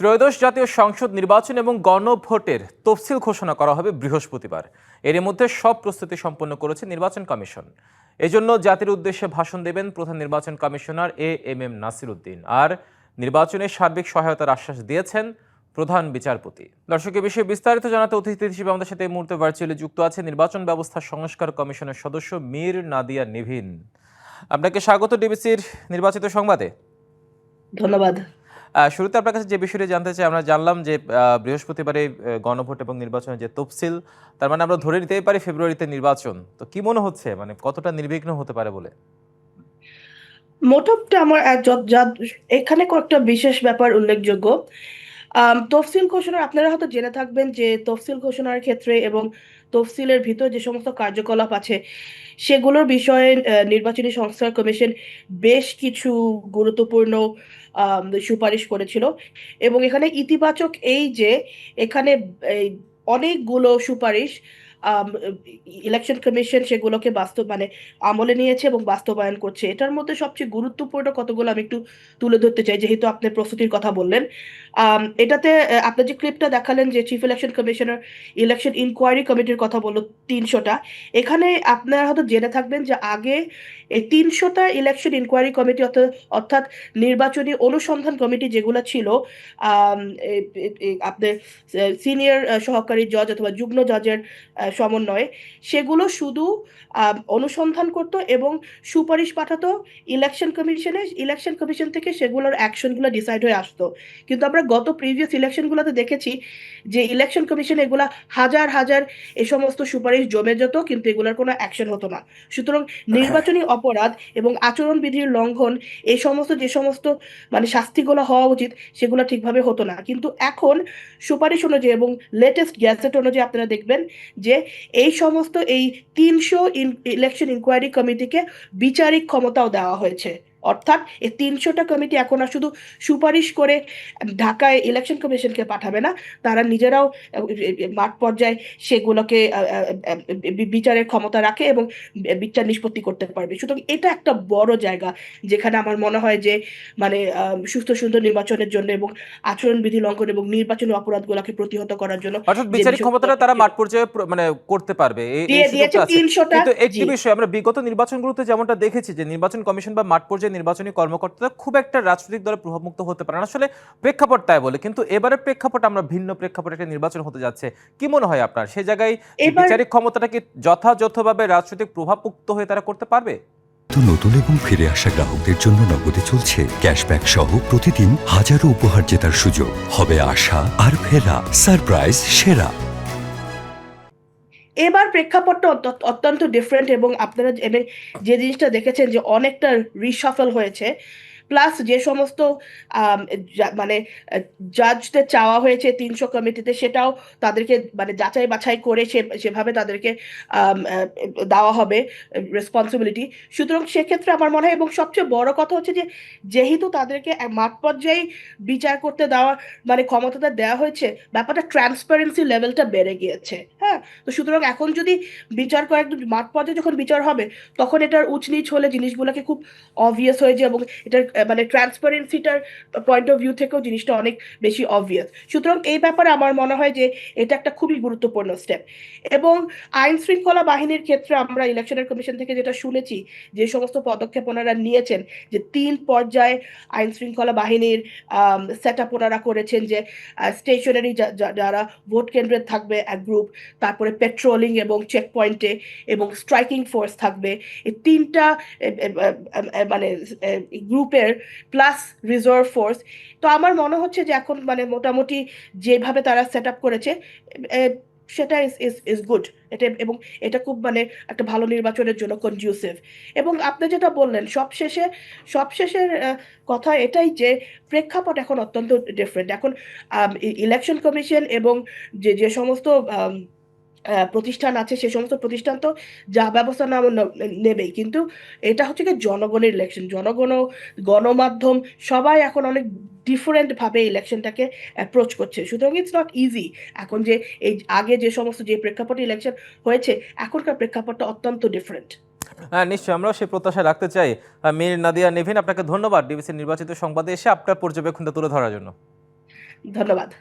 ত্রয়োদশ জাতীয় সংসদ নির্বাচন এবং গণভোটের তফসিল ঘোষণা করা হবে বৃহস্পতিবার। এর মধ্যে সব প্রস্তুতি সম্পন্ন করেছে নির্বাচন কমিশন। এজন্য জাতির উদ্দেশ্যে ভাষণ দেবেন প্রধান নির্বাচন commissioner A M M Nasir Uddin আর নির্বাচনে সার্বিক সহায়তার আশ্বাস দিয়েছেন প্রধান বিচারপতি। দর্শকের বিষয়ে বিস্তারিত জানাতে অতিথি হিসেবে আমাদের সাথে এই মুহূর্তে ভার্চুয়ালি যুক্ত আছে নির্বাচন ব্যবস্থা সংস্কার কমিশনের সদস্য মীর নাদিয়া নিভিন। আপনাকে স্বাগত ডিবিসির নির্বাচিত সংবাদে। ধন্যবাদ। শুরুতে আপনার কাছে যে বিষয়টি জানতে চাই, আমরা জানলাম যে বৃহস্পতিবারে গণভোট এবং নির্বাচনের যে তফসিল, তার মানে আমরা ধরে নিতেই পারি ফেব্রুয়ারিতে নির্বাচন। তো কি মনে হচ্ছে? মানে কতটা নির্বিঘ্ন হতে পারে বলে? মোটামুটি আমার এখানে কয়েকটা বিশেষ ব্যাপার উল্লেখযোগ্য। তফসিল ঘোষণার, আপনারা হয়তো জেনে থাকবেন যে তফসিল ঘোষণার ক্ষেত্রে এবং তফসিলের ভিতর যে সমস্ত কার্যকলাপ আছে, সেগুলোর বিষয়ে নির্বাচনী সংস্কার কমিশন বেশ কিছু গুরুত্বপূর্ণ সুপারিশ করেছিল। এবং এখানে ইতিবাচক এই যে, এখানে অনেকগুলো সুপারিশ ইলেকশন কমিশন সেগুলোকে বাস্তব মানে আমলে নিয়েছে এবং বাস্তবায়ন করছে। এটার মধ্যে সবচেয়ে গুরুত্বপূর্ণ কতগুলো আমি একটু তুলে ধরতে চাই, যেহেতু আপনি প্রস্তুতির কথা বললেন। এটাতে আপনি যে ক্লিপটা দেখালেন যে chief election commissioner election inquiry কমিটির কথা বলল তিনশোটা, এখানে আপনারা হয়তো জেনে থাকবেন যে আগে এই তিনশোটা ইলেকশন ইনকোয়ারি কমিটি অর্থাৎ নির্বাচনী অনুসন্ধান কমিটি যেগুলো ছিল আপনার সিনিয়র সহকারী জজ অথবা যুগ্ম জজের সমন্বয়ে। সেগুলো শুধু অনুসন্ধান করত এবং সুপারিশ পাঠাতো ইলেকশন কমিশনে ইলেকশন কমিশন থেকে সেগুলোর অ্যাকশনগুলো ডিসাইড হয়ে আসতো। কিন্তু আমরা গত প্রিভিয়াস ইলেকশনগুলোতে দেখেছি যে ইলেকশন কমিশন এগুলা হাজার হাজার এ সমস্ত সুপারিশ জমে যেত কিন্তু এগুলোর কোনো অ্যাকশন হতো না। সুতরাং নির্বাচনী অপরাধ এবং আচরণবিধির লঙ্ঘন এই সমস্ত যে সমস্ত মানে শাস্তিগুলো হওয়া উচিত সেগুলো ঠিকভাবে হতো না। কিন্তু এখন সুপারিশ অনুযায়ী এবং লেটেস্ট গ্যাজেট অনুযায়ী আপনারা দেখবেন যে এই সমস্ত এই তিনশো ইলেকশন ইনকোয়ারি কমিটিকে বিচারিক ক্ষমতাও দেওয়া হয়েছে। অর্থাৎ এই তিনশোটা কমিটি এখন আর শুধু সুপারিশ করে ঢাকায় ইলেকশন কমিশনকে পাঠাবে না তারা নিজেরাও মাঠ পর্যায়ে সেগুলোকে বিচারের ক্ষমতা রাখে এবং বিচার নিষ্পত্তি করতে পারবে। সুতরাং এটা একটা বড় জায়গা যেখানে আমার মনে হয় যে মানে সুস্থ সুন্দর নির্বাচনের জন্য এবং আচরণবিধি লঙ্ঘন এবং নির্বাচনী অপরাধগুলোকে প্রতিহত করার জন্য অর্থাৎ বিচারিক ক্ষমতাটা তারা মাঠ পর্যায়ে মানে করতে পারবে। এই- কিন্তু একটি বিষয় আমরা বিগত নির্বাচনগুলোতে যেমনটা দেখেছি যে নির্বাচন কমিশন বা মাঠ পর্যায়ে নির্বাচনী কর্মকর্তারা খুব একটা রাজনৈতিক দলে প্রভাবমুক্ত হতে পারে না। আসলে প্রেক্ষাপট তাই বলে কিন্তু এবারের প্রেক্ষাপট আমরা ভিন্ন প্রেক্ষাপটে একটা নির্বাচন হতে যাচ্ছে। কি মনে হয় আপনার? সে জায়গায় বিচারিক ক্ষমতাটা কি যথাযথভাবে রাজনৈতিক প্রভাবমুক্ত হয়ে তারা করতে পারবে? নতুন এবং ফিরে আসা গ্রাহকদের জন্য নগদে চলছে ক্যাশব্যাক সহ প্রতিদিন হাজারো উপহার জেতার সুযোগ। হবে আশা আর ফেরা সারপ্রাইজ সেরা। এবার প্রেক্ষাপটটা অত- অত্যন্ত ডিফারেন্ট এবং আপনারা যে জিনিসটা দেখেছেন যে অনেকটা রিসফল হয়েছে। প্লাস যে সমস্ত মানে জাজদের চাওয়া হয়েছে তিনশো কমিটিতে, সেটাও তাদেরকে মানে যাচাই বাছাই করে সে, সেভাবে তাদেরকে দেওয়া হবে রেসপন্সিবিলিটি সুতরাং সেক্ষেত্রে আমার মনে হয়, এবং সবচেয়ে বড় কথা হচ্ছে যে, যেহেতু তাদেরকে মাঠ পর্যায়ে বিচার করতে দেওয়া মানে ক্ষমতাটা দেওয়া হয়েছে, ব্যাপারটা ট্রান্সপারেন্সি লেভেলটা বেড়ে গিয়েছে হ্যাঁ? তো সুতরাং এখন যদি বিচার করে একদম মাঠ পর্যায়ে যখন বিচার হবে, তখন এটার উচ নিচ হলে জিনিসগুলোকে খুব অবভিয়াস হয়ে যায়, এবং এটার মানে ট্রান্সপারেন্সিটার পয়েন্ট অফ ভিউ থেকেও জিনিসটা অনেক বেশি অবভিয়াস সুতরাং এই ব্যাপারে আমার মনে হয় যে এটা একটা খুবই গুরুত্বপূর্ণ স্টেপ এবং আইন শৃঙ্খলা বাহিনীর ক্ষেত্রে আমরা ইলেকশনের কমিশন থেকে যেটা শুনেছি, যে সমস্ত পদক্ষেপ ওনারা নিয়েছেন, যে তিন পর্যায়ে আইন শৃঙ্খলা বাহিনীর সেট আপ ওনারা করেছেন যে স্টেশনারি যারা ভোট কেন্দ্রে থাকবে, এক গ্রুপ তারপরে পেট্রোলিং এবং চেক পয়েন্টে এবং স্ট্রাইকিং ফোর্স থাকবে। এই তিনটা মানে গ্রুপের প্লাস রিজার্ভ ফোর্স তো আমার মনে হচ্ছে যে এখন মানে মোটামুটি যেভাবে তারা সেট আপ করেছে সেটা ইজ ইজ ইজ গুড এটা এবং এটা খুব মানে একটা ভালো নির্বাচনের জন্য কনজিউসিভ এবং আপনি যেটা বললেন, সবশেষে, সবশেষের কথা এটাই যে প্রেক্ষাপট এখন অত্যন্ত ডিফারেন্ট এখন ইলেকশন কমিশন এবং যে যে সমস্ত প্রতিষ্ঠান আছে সে সমস্ত প্রতিষ্ঠান তো যা ব্যবস্থা না ন- নেবেই। কিন্তু এটা হচ্ছে কি জনগণের ইলেকশন জনগণ গণমাধ্যম সবাই এখন অনেক ডিফারেন্ট ভাবে ইলেকশনটাকে অ্যাপ্রোচ করছে। সুতরাং ইটস নট ইজি এখন যে এই আগে যে সমস্ত যে প্রেক্ষাপটে ইলেকশন হয়েছে এখনকার প্রেক্ষাপটটা অত্যন্ত ডিফারেন্ট হ্যাঁ নিশ্চয়ই আমরাও সেই প্রত্যাশা রাখতে চাই। মীর নাদিয়া নেভিন আপনাকে ধন্যবাদ। ডিবিসি নির্বাচিত সংবাদে এসে আপনার পর্যবেক্ষণটা তুলে ধরার জন্য। ধন্যবাদ।